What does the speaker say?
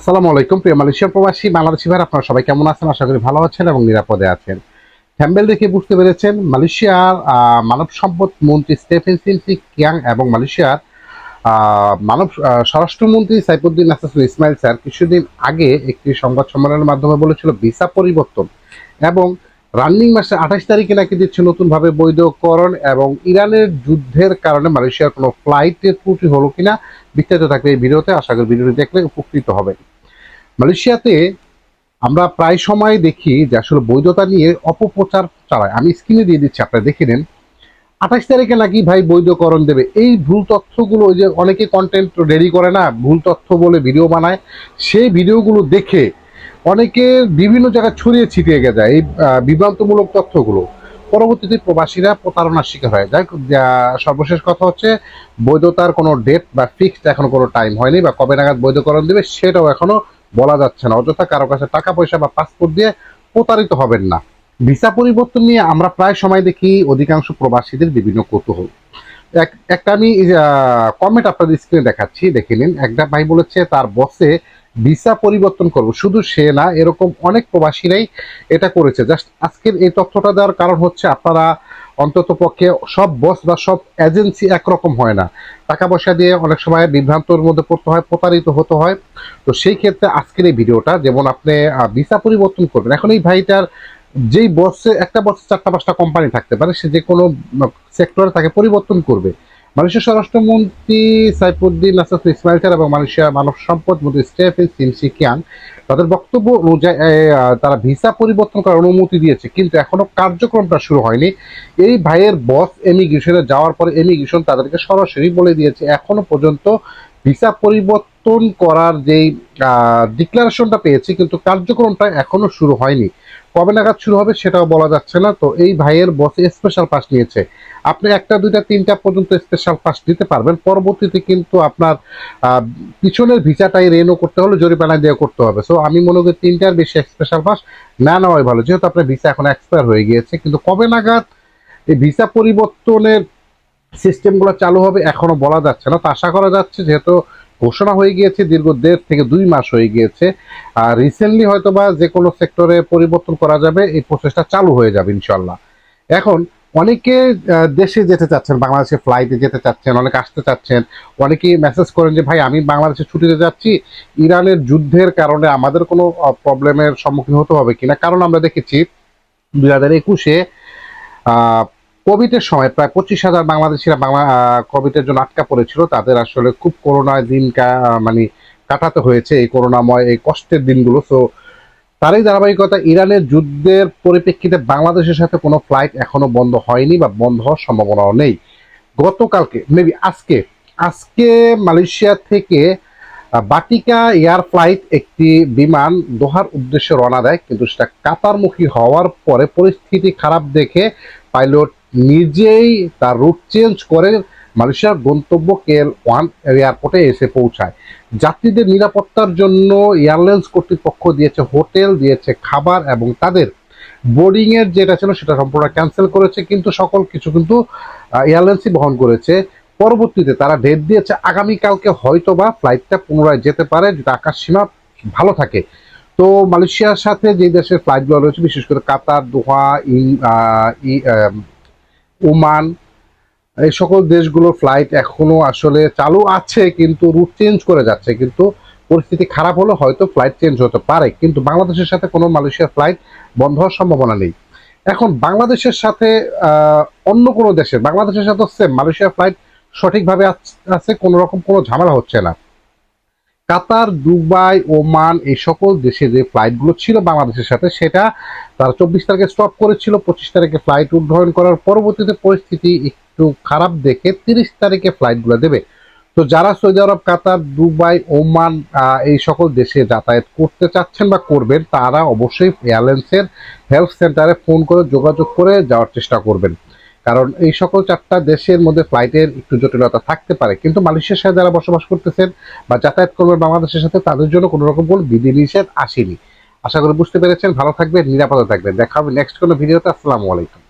আসসালামু আলাইকুম, প্রিয় মালয়েশিয়ার প্রবাসী, বাংলাদেশি ভাই আপনারা সবাই কেমন আছেন? আশা করি ভালো আছেন এবং নিরাপদে আছেন। থ্যাম্বেল দেখে বুঝতে পেরেছেন, মালয়েশিয়ার মানব সম্পদ মন্ত্রী স্টেফেন সিনসি কিয়াং এবং মালয়েশিয়ার মানব স্বরাষ্ট্রমন্ত্রী সাইফুদ্দিন নাসাসুল ইসমাইল স্যার কিছুদিন আগে একটি সংবাদ সম্মেলনের মাধ্যমে বলেছিল, ভিসা পরিবর্তন এবং রানিং মাসে আঠাশ তারিখে নাকি দিচ্ছে নতুনভাবে বৈধকরণ এবং ইরানের যুদ্ধের কারণে মালয়েশিয়ার কোনো ফ্লাইটের ত্রুটি হলো কিনা বিস্তারিত থাকবে এই ভিডিওতে। আশা করি ভিডিওটি দেখলে উপকৃত হবে। মালয়েশিয়াতে আমরা প্রায় সময় দেখি যে আসলে বৈধতা নিয়ে অপপ্রচার চালায়। আমি স্ক্রিনে দিয়ে দিচ্ছি, আপনারা দেখে নেন। আঠাশ তারিখে নাকি ভাই বৈধকরণ দেবে। এই ভুল তথ্যগুলো ওই যে অনেকে কন্টেন্ট রেডি করে না, ভুল তথ্য বলে ভিডিও বানায়। সেই ভিডিওগুলো দেখে অনেকে বিভিন্ন জায়গায় ছড়িয়ে ছিটিয়ে গে যায় এই বিভ্রান্তমূলক তথ্যগুলো। পরবর্তীতে প্রবাসীরা প্রতারণার শিকার হয়। যাই সর্বশেষ কথা হচ্ছে, বৈধতার কোনো ডেট বা ফিক্সড এখনও কোনো টাইম হয়নি বা কবে নাগাদ বৈধকরণ দেবে সেটাও এখনও বলা যাচ্ছে না। অযথা কারও কাছে টাকা, পয়সা বা পাসপোর্ট দিয়ে প্রতারিত হবেন না। ভিসা পরিবর্তন নিয়ে আমরা প্রায় সময় দেখি, অধিকাংশ প্রবাসীদের বিভিন্ন কৌতূহল। একটা আমি কমেন্ট আপনাদের স্ক্রিনে দেখাচ্ছি, দেখে নিন। একটা ভাই বলেছে, তার বসে ভিসা পরিবর্তন করব। শুধু সে না, এরকম অনেক প্রবাসীরাই এটা করেছে। জাস্ট আজকের এই তথ্যটা দেওয়ার কারণ হচ্ছে, আপনারা অন্তত পক্ষে সব বস বা সব এজেন্সি একরকম হয় না। টাকা পয়সা দিয়ে অনেক সময় বিভ্রান্তর মধ্যে পড়তে হয়, প্রতারিত হতে হয়। তো সেই ক্ষেত্রে আজকের এই ভিডিওটা, যেমন আপনি ভিসা পরিবর্তন করবেন। এখন এই ভাইটার যেই বসে একটা বসে চারটা পাঁচটা কোম্পানি থাকতে পারে, সে যে কোনো সেক্টরে তাকে পরিবর্তন করবে। মালয়েশিয়া স্বরাষ্ট্রমন্ত্রী সাইফুদ্দিন আসাদ ইসমাইল এবং মালয়েশিয়া মানব সম্পদ মন্ত্রী স্টেফেন সিমসি কিয়াং তাদের বক্তব্য অনুযায়ী তারা ভিসা পরিবর্তন করার অনুমতি দিয়েছে, কিন্তু এখনও কার্যক্রমটা শুরু হয়নি। এই ভাইয়ের বস এমিগ্রেশনে যাওয়ার পরে এমিগ্রেশন তাদেরকে সরাসরি বলে দিয়েছে, এখনও পর্যন্ত ভিসা পরিবর্তন করার যেই ডিক্লারেশনটা পেয়েছি, কিন্তু কার্যক্রমটা এখনও শুরু হয়নি। কবে নাগাদ শুরু হবে সেটাও বলা যাচ্ছে না। তো এই ভাইয়ের বস স্পেশাল পাস নিয়েছে। আপনি একটা, দুইটা, তিনটা পর্যন্ত স্পেশাল পাস দিতে পারবেন। পরবর্তীতে কিন্তু আপনার পিছনের ভিসাটাই রেনও করতে হলে জরিমানা দিয়ে করতে হবে। সো আমি মনে করি তিনটার বেশি স্পেশাল পাস না নেওয়াই ভালো। যেহেতু আপনার ভিসা এখন এক্সপায়ার হয়ে গিয়েছে, কিন্তু কবে নাগাদ এই ভিসা পরিবর্তনের সিস্টেমগুলো চালু হবে এখনও বলা যাচ্ছে না। তো আশা করা যাচ্ছে যেহেতু ঘোষণা হয়ে গিয়েছে, দীর্ঘ দেড় থেকে দুই মাস হয়ে গিয়েছে, আর রিসেন্টলি হয়তো বা যে কোনো সেক্টরে পরিবর্তন করা যাবে, এই প্রসেসটা চালু হয়ে যাবে ইনশাল্লাহ এখন অনেকে দেশে যেতে চাচ্ছেন, বাংলাদেশে ফ্লাইটে যেতে চাচ্ছেন, অনেকে আসতে চাচ্ছেন, অনেকেই মেসেজ করেন যে, ভাই, আমি বাংলাদেশে ছুটিতে যাচ্ছি, ইরানের যুদ্ধের কারণে আমাদের কোনো প্রবলেমের সম্মুখীন হতে হবে কিনা? কারণ আমরা দেখেছি, দুই হাজার একুশে কোভিডের সময় প্রায় পঁচিশ হাজার বাংলাদেশিরা বাংলা কোভিডের জন্য আটকা পড়েছিল। তাদের আসলে খুব করোনায় দিন মানে কাটাতে হয়েছে, এই করোনাময়, এই কষ্টের দিনগুলো। তো তারই ধারাবাহিকতা ইরানের যুদ্ধের পরিপ্রেক্ষিতে বাংলাদেশের সাথে কোনো ফ্লাইট এখনও বন্ধ হয়নি বা বন্ধ হওয়ার সম্ভাবনাও নেই। গতকালকে মেবি আজকে আজকে মালয়েশিয়া থেকে বাটিকা এয়ার ফ্লাইট একটি বিমান দোহার উদ্দেশ্যে রওনা দেয়, কিন্তু সেটা কাতারমুখী হওয়ার পরে পরিস্থিতি খারাপ দেখে পাইলট নিজেই তার রুট চেঞ্জ করে মালয়েশিয়ার গন্তব্য কেএল ওয়ান এয়ারপোর্টে এসে পৌঁছায়। যাত্রীদের নিরাপত্তার জন্য এয়ারলাইন্স কর্তৃপক্ষ দিয়েছে হোটেল দিয়েছে খাবার এবং তাদের বোর্ডিং এর যেটা ছিল সেটা সম্পূর্ণ ক্যান্সেল করেছে, কিন্তু সকল কিছু কিন্তু এয়ারলাইন্সই বহন করেছে। পরবর্তীতে তারা ডেট দিয়েছে, আগামীকালকে হয়তো বা ফ্লাইটটা পুনরায় যেতে পারে, যদি আকাশ সীমা ভালো থাকে। তো মালয়েশিয়ার সাথে যে দেশের ফ্লাইটগুলো রয়েছে, বিশেষ করে কাতার দোহা ই- ওমান, এই সকল দেশগুলোর ফ্লাইট এখনও আসলে চালু আছে, কিন্তু রুট চেঞ্জ করে যাচ্ছে। কিন্তু পরিস্থিতি খারাপ হলে হয়তো ফ্লাইট চেঞ্জ হতে পারে, কিন্তু বাংলাদেশের সাথে কোনো মালয়েশিয়ার ফ্লাইট বন্ধ হওয়ার সম্ভাবনা নেই। এখন বাংলাদেশের সাথে অন্য কোনো দেশের বাংলাদেশের সাথে সেম মালয়েশিয়ার ফ্লাইট সঠিকভাবে আছে, কোনো রকম কোনো ঝামেলা হচ্ছে না। কাতার, দুবাই, ওমান, এই সকল দেশে যে ফ্লাইটগুলো ছিল বাংলাদেশের সাথে, সেটা তারা চব্বিশ তারিখে স্টপ করেছিল, পঁচিশ তারিখে ফ্লাইট উদ্ধারণ করার পরবর্তীতে পরিস্থিতি একটু খারাপ দেখে তিরিশ তারিখে ফ্লাইটগুলো দেবে। তো যারা Saudi Arab, Qatar, Dubai, Oman এই সকল দেশে যাতায়াত করতে চাচ্ছেন বা করবেন, তারা অবশ্যই এয়ারলাইন্সের হেল্প সেন্টারে ফোন করে যোগাযোগ করে যাওয়ার চেষ্টা করবেন। কারণ এই সকল চারটা দেশের মধ্যে ফ্লাইটের একটু জটিলতা থাকতে পারে। কিন্তু মালয়েশিয়ার সাথে যারা বসবাস করতেছেন বা যাতায়াত করবেন বাংলাদেশের সাথে, তাদের জন্য কোনো রকম কোনো বিধিনিষেধ আসেনি। আশা করি বুঝতে পেরেছেন। ভালো থাকবেন, নিরাপদে থাকবেন। দেখা হবে নেক্সট কোনো ভিডিওতে। আসসালামু আলাইকুম।